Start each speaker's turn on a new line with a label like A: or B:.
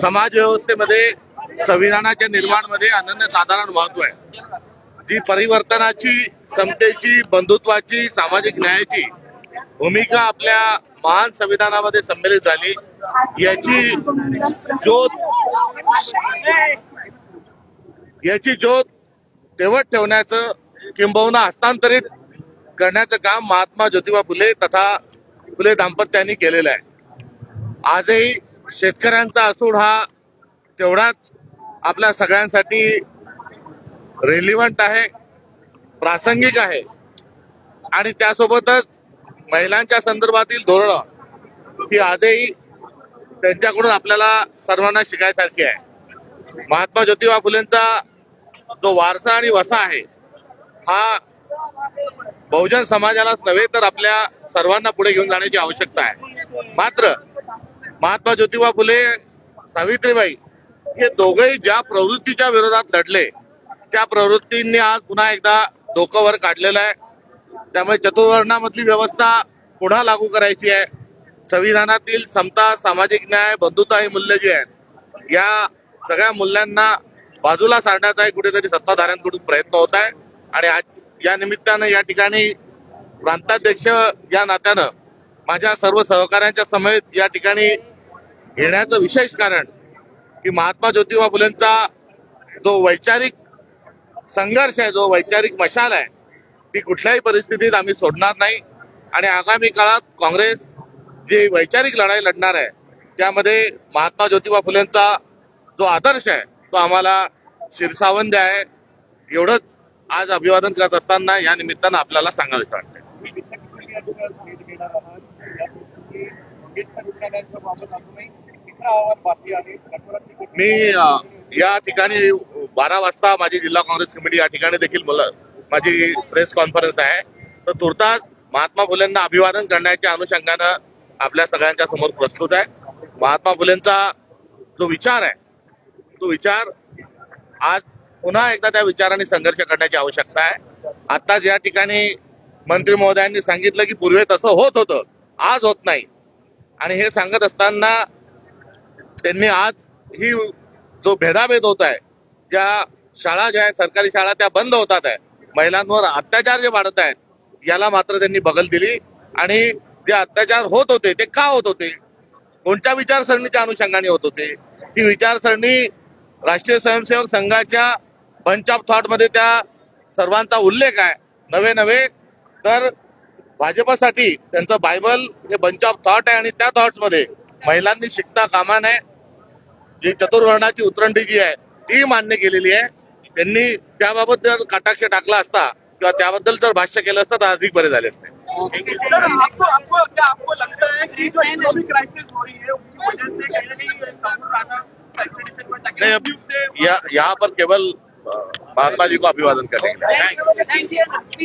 A: समाज व्यवस्थेमध्ये संविधानाच्या निर्माणमध्ये अनन्यसाधारण महत्त्व आहे. जी परिवर्तनाची समतेची बंधुत्वाची सामाजिक न्यायाची भूमिका आपल्या महान संविधानामध्ये संमेलित झाली. याची ज्योत याची ज्योत तेवट ठेवण्याचं किंबहुना हस्तांतरित करण्याचं काम महात्मा ज्योतिबा फुले तथा फुले दाम्पत्यांनी केलेलं आहे. आजही शेतकऱ्यांचा असूड हा तेवढाच आपल्या सगळ्यांसाठी रेलिव्हंट आहे प्रासंगिक आहे. आणि त्यासोबतच महिलांच्या संदर्भातील धोरणं ही आजही त्यांच्याकडून आपल्याला सर्वांना शिकायसारखी आहे. महात्मा ज्योतिबा फुलेंचा जो वारसा आणि वसा आहे हा बहुजन समाजालाच नव्हे तर आपल्या सर्वांना पुढे घेऊन जाण्याची आवश्यकता आहे. मात्र महात्मा ज्योतिबा फुले सावित्रीबाई हे दोघेही ज्या प्रवृत्तीच्या विरोधात लढले त्या प्रवृत्तींनी आज पुन्हा एकदा डोकं वर काढलेलं आहे. त्यामुळे चतुर्वर्णामधली व्यवस्था पुन्हा लागू करायची आहे. संविधानातील समता सामाजिक न्याय बंधुता ही मूल्य जी आहेत या सगळ्या मूल्यांना बाजूला सारण्याचा कुठेतरी सत्ताधाऱ्यांकडून प्रयत्न होत आहे. आणि आज या निमित्तानं या ठिकाणी प्रांताध्यक्ष या नात्यानं माझ्या सर्व सहकाऱ्यांच्या समेत या ठिकाणी येण्याचं विशेष कारण की महात्मा ज्योतिबा फुलेंचा जो वैचारिक संघर्ष आहे जो वैचारिक मशाल आहे ती कुठल्याही परिस्थितीत आम्ही सोडणार नाही. आणि आगामी काळात काँग्रेस जी वैचारिक लढाई लढणार आहे त्यामध्ये महात्मा ज्योतिबा फुलेंचा जो आदर्श आहे तो आम्हाला शिरसावंद आहे एवढंच आज अभिवादन करत असताना या निमित्तानं आपल्याला सांगावं वाटतं
B: मी अगोदर भेट घेणार आहात या मंगेशकर रुग्णालयांच्या बाबत अजूनही तिसरा अहवाल बाकी आहे
A: मी या ठिकाणी बारा वाजता माझी जिल्हा काँग्रेस कमिटी या ठिकाणी देखील मला माझी प्रेस कॉन्फरन्स आहे. तर तुर्तास महात्मा फुलेंना अभिवादन करण्याच्या अनुषंगानं आपल्या सगळ्यांच्या समोर प्रस्तुत आहे. महात्मा फुलेंचा जो विचार आहे तो विचार आज पुन्हा एकदा त्या विचाराने संघर्ष करण्याची आवश्यकता आहे. आत्ताच या ठिकाणी मंत्री महोदयांनी सांगितलं की पूर्वी तसं होत होतं. आज होत नाही. आणि हे सांगत असताना त्यांनी आज ही जो भेदाभेद होत आहे ज्या शाळा ज्या आहेत सरकारी शाळा त्या बंद होतात आहे. महिलांवर अत्याचार जे वाढत आहेत याला मात्र त्यांनी बगल दिली. आणि जे अत्याचार होत होते ते का होत होते? कोणत्या विचारसरणीच्या अनुषंगाने होत होते? ही विचारसरणी राष्ट्रीय स्वयंसेवक संघाच्या बंच ऑफ थॉटमध्ये त्या सर्वांचा उल्लेख आहे. नवे नवे तर भाजपसाठी त्यांचं बायबल हे बंच ऑफ थॉट आहे आणि त्या थॉट्समध्ये महिलांनी शिकता कामा नये. जी चतुर्वर्णाची उतरंडी जी आहे ती मान्य केलेली आहे. त्यांनी त्याबाबत जर कटाक्ष टाकला असता किंवा त्याबद्दल जर भाष्य केलं असतं तर अधिक बरे झाले असते.
B: सर आपको आपको क्या आपको लगता है हो है
A: या, यहाँ पर केवल महात्मा जी को अभिवादन करने